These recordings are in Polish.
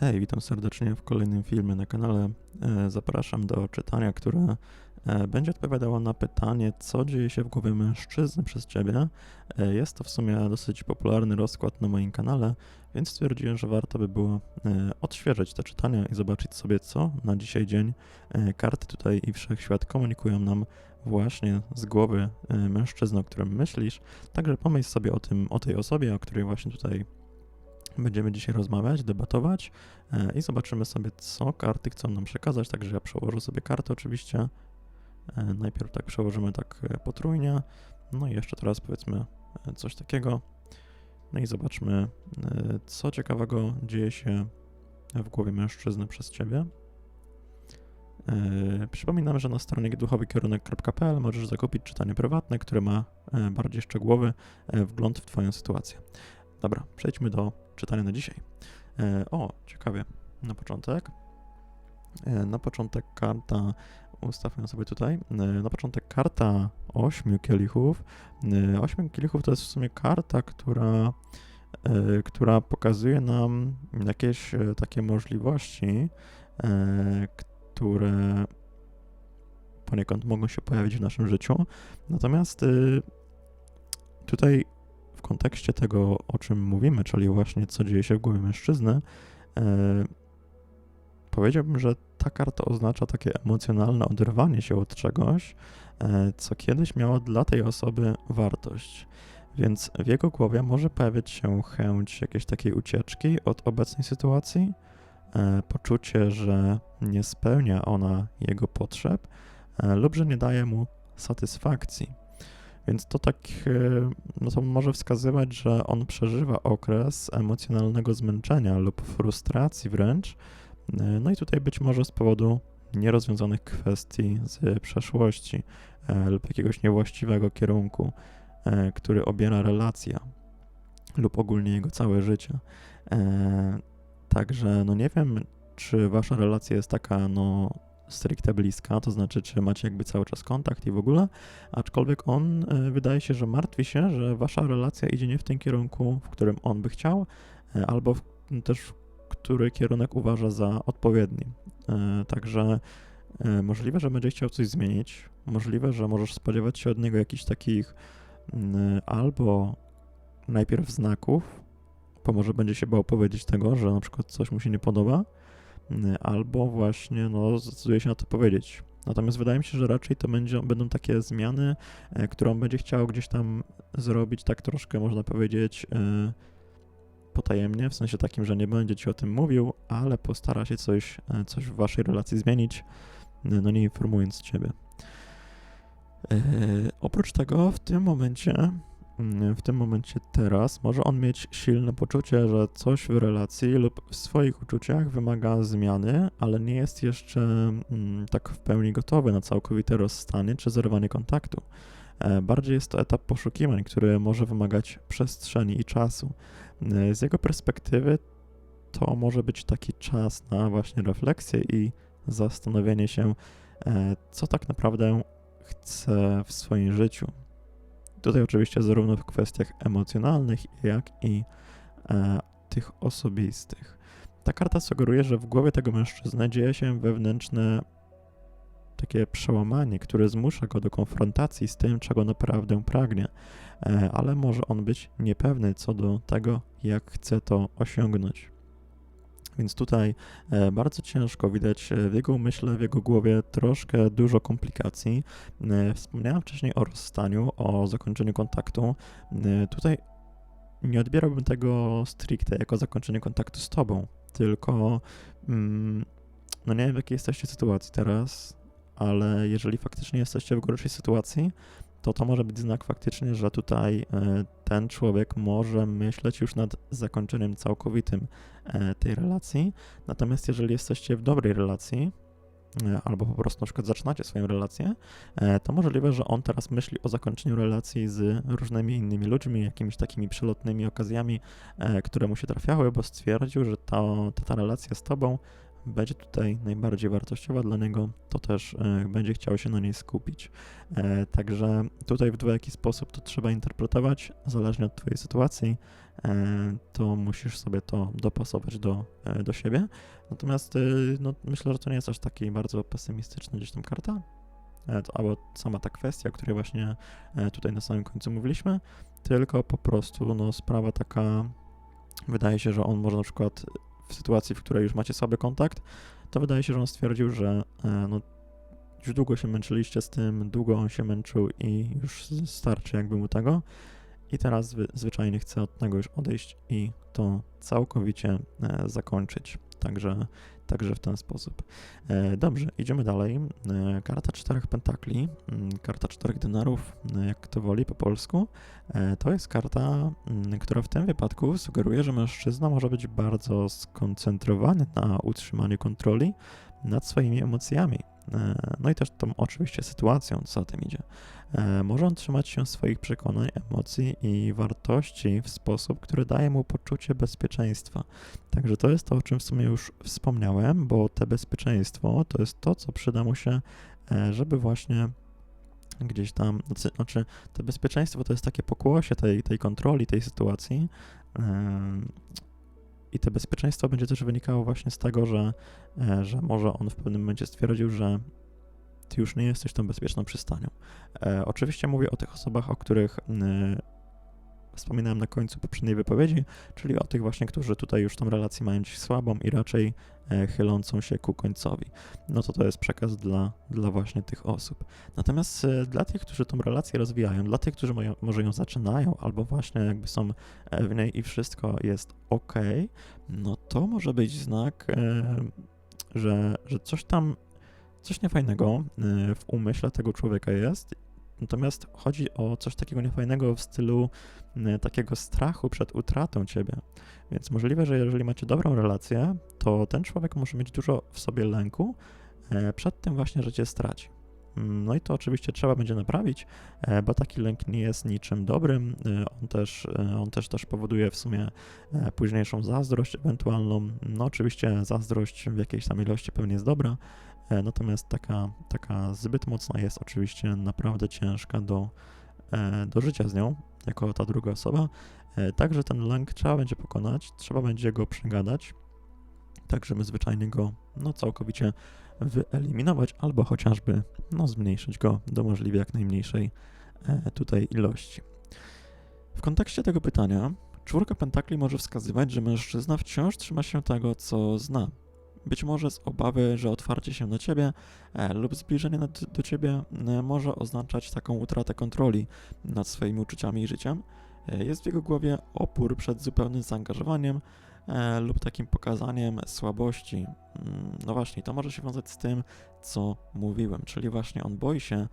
Hej, witam serdecznie w kolejnym filmie na kanale. E, Zapraszam do czytania, które e, będzie odpowiadało na pytanie, co dzieje się w głowie mężczyzny przez ciebie. E, Jest to w sumie dosyć popularny rozkład na moim kanale, więc stwierdziłem, że warto by było odświeżyć te czytania i zobaczyć sobie, co na dzisiaj dzień karty tutaj i wszechświat komunikują nam właśnie z głowy mężczyzny, o którym myślisz. Także pomyśl sobie o tym, o tej osobie, o której właśnie tutaj będziemy dzisiaj rozmawiać, debatować e, i zobaczymy sobie, co karty chcą nam przekazać. Także ja przełożę sobie kartę oczywiście. E, Najpierw tak przełożymy tak e, potrójnie. No i jeszcze teraz powiedzmy coś takiego. No i zobaczmy, co ciekawego dzieje się w głowie mężczyzny przez ciebie. Przypominam, że na stronie duchowykierunek.pl możesz zakupić czytanie prywatne, które ma bardziej szczegółowy wgląd w Twoją sytuację. Dobra, przejdźmy do czytania na dzisiaj. E, o, ciekawie. Na początek. E, na początek karta. Ustawiam sobie tutaj. E, na początek karta ośmiu kielichów. Ośmiu kielichów to jest w sumie karta, która, która pokazuje nam jakieś takie możliwości, które poniekąd mogą się pojawić w naszym życiu. Natomiast y, tutaj w kontekście tego, o czym mówimy, czyli właśnie co dzieje się w głowie mężczyzny, e, powiedziałbym, że ta karta oznacza takie emocjonalne oderwanie się od czegoś, e, co kiedyś miało dla tej osoby wartość. Więc w jego głowie może pojawić się chęć jakiejś takiej ucieczki od obecnej sytuacji, e, poczucie, że nie spełnia ona jego potrzeb lub że nie daje mu satysfakcji. Więc to tak, e, no to może wskazywać, że on przeżywa okres emocjonalnego zmęczenia lub frustracji wręcz. E, No i tutaj być może z powodu nierozwiązanych kwestii z przeszłości e, lub jakiegoś niewłaściwego kierunku, który obiera relacja lub ogólnie jego całe życie. Także no nie wiem, czy wasza relacja jest taka no stricte bliska, to znaczy czy macie jakby cały czas kontakt i w ogóle, aczkolwiek on e, wydaje się, że martwi się, że wasza relacja idzie nie w tym kierunku, w którym on by chciał, e, albo w, też który kierunek uważa za odpowiedni. E, Także możliwe, że będzie chciał coś zmienić, możliwe, że możesz spodziewać się od niego jakichś takich albo najpierw znaków, bo może będzie się bał powiedzieć tego, że na przykład coś mu się nie podoba, albo właśnie no, zdecyduje się na to powiedzieć. Natomiast wydaje mi się, że raczej to będzie, będą takie zmiany, e, które on będzie chciał gdzieś tam zrobić, tak troszkę można powiedzieć e, potajemnie, w sensie takim, że nie będzie ci o tym mówił, ale postara się coś, e, coś w waszej relacji zmienić, no nie informując ciebie. Oprócz tego w tym momencie, w tym momencie teraz, może on mieć silne poczucie, że coś w relacji lub w swoich uczuciach wymaga zmiany, ale nie jest jeszcze mm, tak w pełni gotowy na całkowite rozstanie czy zerwanie kontaktu. E, Bardziej jest to etap poszukiwań, który może wymagać przestrzeni i czasu. E, Z jego perspektywy to może być taki czas na właśnie refleksję i zastanowienie się, e, co tak naprawdę chce w swoim życiu. Tutaj oczywiście zarówno w kwestiach emocjonalnych, jak i e, tych osobistych. Ta karta sugeruje, że w głowie tego mężczyzny dzieje się wewnętrzne takie przełamanie, które zmusza go do konfrontacji z tym, czego naprawdę pragnie, e, ale może on być niepewny co do tego, jak chce to osiągnąć. Więc tutaj e, bardzo ciężko widać e, w jego umyśle, w jego głowie troszkę dużo komplikacji. E, Wspomniałem wcześniej o rozstaniu, o zakończeniu kontaktu. Tutaj nie odbierałbym tego stricte jako zakończenie kontaktu z tobą, tylko mm, no nie wiem w jakiej jesteście sytuacji teraz, ale jeżeli faktycznie jesteście w gorszej sytuacji, to to może być znak faktycznie, że tutaj e, ten człowiek może myśleć już nad zakończeniem całkowitym e, tej relacji. Natomiast jeżeli jesteście w dobrej relacji, e, albo po prostu na przykład zaczynacie swoją relację, to możliwe, że on teraz myśli o zakończeniu relacji z różnymi innymi ludźmi, jakimiś takimi przelotnymi okazjami, które mu się trafiały, bo stwierdził, że ta, ta relacja z tobą będzie tutaj najbardziej wartościowa dla niego, to też e, będzie chciał się na niej skupić. E, także tutaj w dwojaki sposób to trzeba interpretować, zależnie od Twojej sytuacji, e, to musisz sobie to dopasować do, do siebie. Natomiast no, myślę, że to nie jest aż taki bardzo pesymistyczny gdzieś tam karta, to- albo sama ta kwestia, o której właśnie tutaj na samym końcu mówiliśmy, tylko po prostu no, sprawa taka, wydaje się, że on może na przykład w sytuacji, w której już macie słaby kontakt, to wydaje się, że on stwierdził, że e, no, już długo się męczyliście z tym, długo on się męczył i już starczy jakby mu tego. I teraz zwy, zwyczajnie chce od tego już odejść i to całkowicie e, zakończyć. Także, także w ten sposób. E, dobrze, idziemy dalej. E, karta czterech pentakli, mm, karta czterech denarów, e, jak to woli po polsku. To jest karta, mm, która w tym wypadku sugeruje, że mężczyzna może być bardzo skoncentrowany na utrzymaniu kontroli nad swoimi emocjami. E, No i też tą oczywiście sytuacją, co za tym idzie. E, Może trzymać się swoich przekonań, emocji i wartości w sposób, który daje mu poczucie bezpieczeństwa. Także to jest to, o czym w sumie już wspomniałem, bo te bezpieczeństwo to jest to, co przyda mu się, e, żeby właśnie gdzieś tam, znaczy- znaczy to bezpieczeństwo to jest takie pokłosie tej, tej kontroli, tej sytuacji. I to bezpieczeństwo będzie też wynikało właśnie z tego, że, e, że może on w pewnym momencie stwierdził, że ty już nie jesteś tą bezpieczną przystanią. E, oczywiście mówię o tych osobach, o których mm, wspominałem na końcu poprzedniej wypowiedzi, czyli o tych właśnie, którzy tutaj już tą relację mają dziś słabą i raczej e, chylącą się ku końcowi. No to to jest przekaz dla, dla właśnie tych osób. Natomiast e, dla tych, którzy tą relację rozwijają, dla tych, którzy moją, może ją zaczynają, albo właśnie jakby są e, w niej i wszystko jest ok, no to może być znak, że, że coś tam, coś niefajnego w umyśle tego człowieka jest. Natomiast chodzi o coś takiego niefajnego w stylu e, takiego strachu przed utratą ciebie. Więc możliwe, że jeżeli macie dobrą relację, to ten człowiek może mieć dużo w sobie lęku e, przed tym właśnie, że cię straci. Mm, No i to oczywiście trzeba będzie naprawić, e, bo taki lęk nie jest niczym dobrym. E, On też, on też, też powoduje w sumie późniejszą zazdrość ewentualną. No oczywiście zazdrość w jakiejś tam ilości pewnie jest dobra, natomiast taka, taka zbyt mocna jest oczywiście naprawdę ciężka do, e, do życia z nią, jako ta druga osoba. E, Także ten lęk trzeba będzie pokonać, trzeba będzie go przegadać, tak żeby zwyczajnie go no, całkowicie wyeliminować, albo chociażby no, zmniejszyć go do możliwie jak najmniejszej e, tutaj ilości. W kontekście tego pytania, czwórka pentakli może wskazywać, że mężczyzna wciąż trzyma się tego, co zna. Być może z obawy, że otwarcie się na ciebie e, lub zbliżenie nad, do ciebie e, może oznaczać taką utratę kontroli nad swoimi uczuciami i życiem. E, jest w jego głowie opór przed zupełnym zaangażowaniem e, lub takim pokazaniem słabości. Mm, No właśnie, to może się wiązać z tym, co mówiłem, czyli właśnie on boi się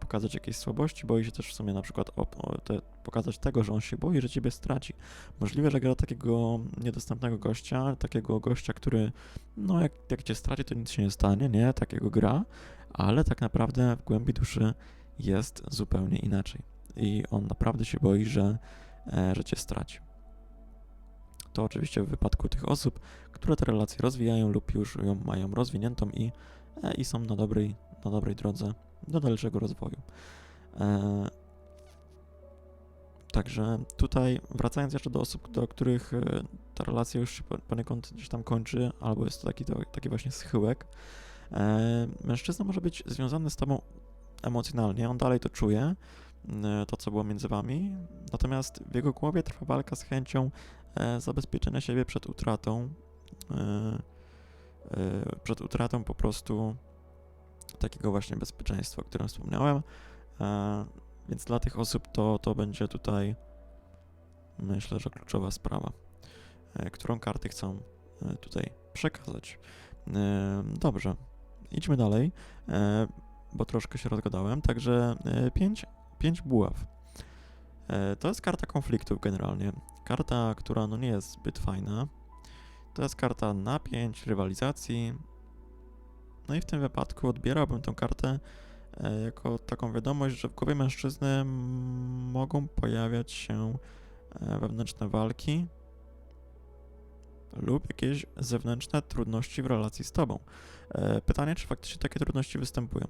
pokazać jakieś słabości, boi się też w sumie na przykład o, o te, pokazać tego, że on się boi, że ciebie straci. Możliwe, że gra takiego niedostępnego gościa, takiego gościa, który no jak, jak cię straci, to nic się nie stanie, nie? Takiego gra, ale tak naprawdę w głębi duszy jest zupełnie inaczej. I on naprawdę się boi, że, e, że cię straci. To oczywiście w wypadku tych osób, które te relacje rozwijają lub już ją mają rozwiniętą i, e, i są na dobrej, na dobrej drodze do dalszego rozwoju. E, Także tutaj, wracając jeszcze do osób, do których e, ta relacja już się po- poniekąd gdzieś tam kończy, albo jest to taki, to, taki właśnie schyłek, e, mężczyzna może być związany z tobą emocjonalnie, on dalej to czuje, e, to co było między wami, natomiast w jego głowie trwa walka z chęcią e, zabezpieczenia siebie przed utratą, e, e, przed utratą po prostu takiego właśnie bezpieczeństwa, o którym wspomniałem. E, więc dla tych osób to, to będzie tutaj myślę, że kluczowa sprawa, e, którą karty chcą e, tutaj przekazać. Dobrze, idźmy dalej, bo troszkę się rozgadałem. Także 5 pięć buław. To jest karta konfliktów generalnie. Karta, która no nie jest zbyt fajna. To jest karta napięć, rywalizacji. No i w tym wypadku odbierałbym tę kartę e, jako taką wiadomość, że w głowie mężczyzny mogą pojawiać się e, wewnętrzne walki. lub jakieś zewnętrzne trudności w relacji z tobą. E, Pytanie, czy faktycznie takie trudności występują.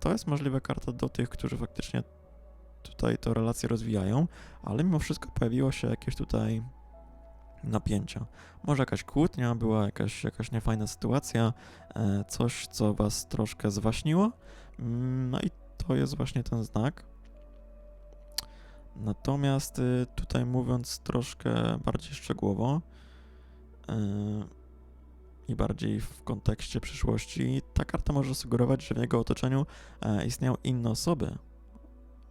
To jest możliwa karta do tych, którzy faktycznie tutaj to relacje rozwijają, ale mimo wszystko pojawiło się jakieś tutaj napięcia. Może jakaś kłótnia, była jakaś, jakaś niefajna sytuacja, e, coś, co was troszkę zwaśniło. Mm, No i to jest właśnie ten znak. Natomiast y, tutaj mówiąc troszkę bardziej szczegółowo y, i bardziej w kontekście przyszłości, ta karta może sugerować, że w jego otoczeniu e, istnieją inne osoby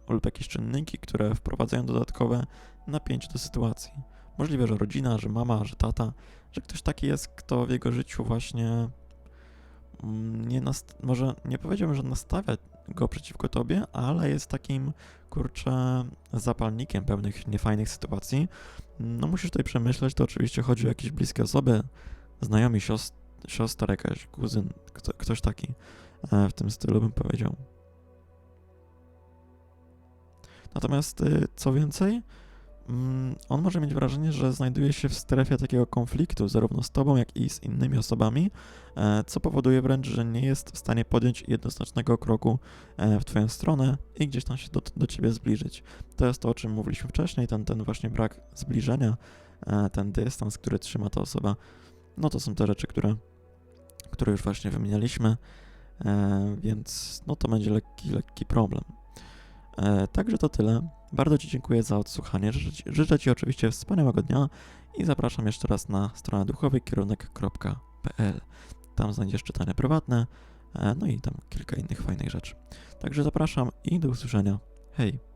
lub jakieś czynniki, które wprowadzają dodatkowe napięcie do sytuacji. Możliwe, że rodzina, że mama, że tata, że ktoś taki jest, kto w jego życiu właśnie mm, nie może nie powiedziałbym, że nastawia go przeciwko tobie, ale jest takim kurczę zapalnikiem pewnych niefajnych sytuacji. No musisz tutaj przemyśleć, to oczywiście chodzi o jakieś bliskie osoby, znajomi, sios- siostra jakaś, kuzyn, kto, ktoś taki e, w tym stylu bym powiedział. Natomiast y, co więcej, on może mieć wrażenie, że znajduje się w strefie takiego konfliktu, zarówno z tobą, jak i z innymi osobami, e, co powoduje wręcz, że nie jest w stanie podjąć jednoznacznego kroku e, w twoją stronę i gdzieś tam się do, do ciebie zbliżyć. To jest to, o czym mówiliśmy wcześniej, ten, ten właśnie brak zbliżenia, e, ten dystans, który trzyma ta osoba. No to są te rzeczy, które, które już właśnie wymienialiśmy, więc no to będzie lekki, lekki problem. Także to tyle. Bardzo Ci dziękuję za odsłuchanie. Życzę Ci, oczywiście wspaniałego dnia i zapraszam jeszcze raz na stronę duchowykierunek.pl. Tam znajdziesz czytania prywatne, e, no i tam kilka innych fajnych rzeczy. Także zapraszam i do usłyszenia. Hej!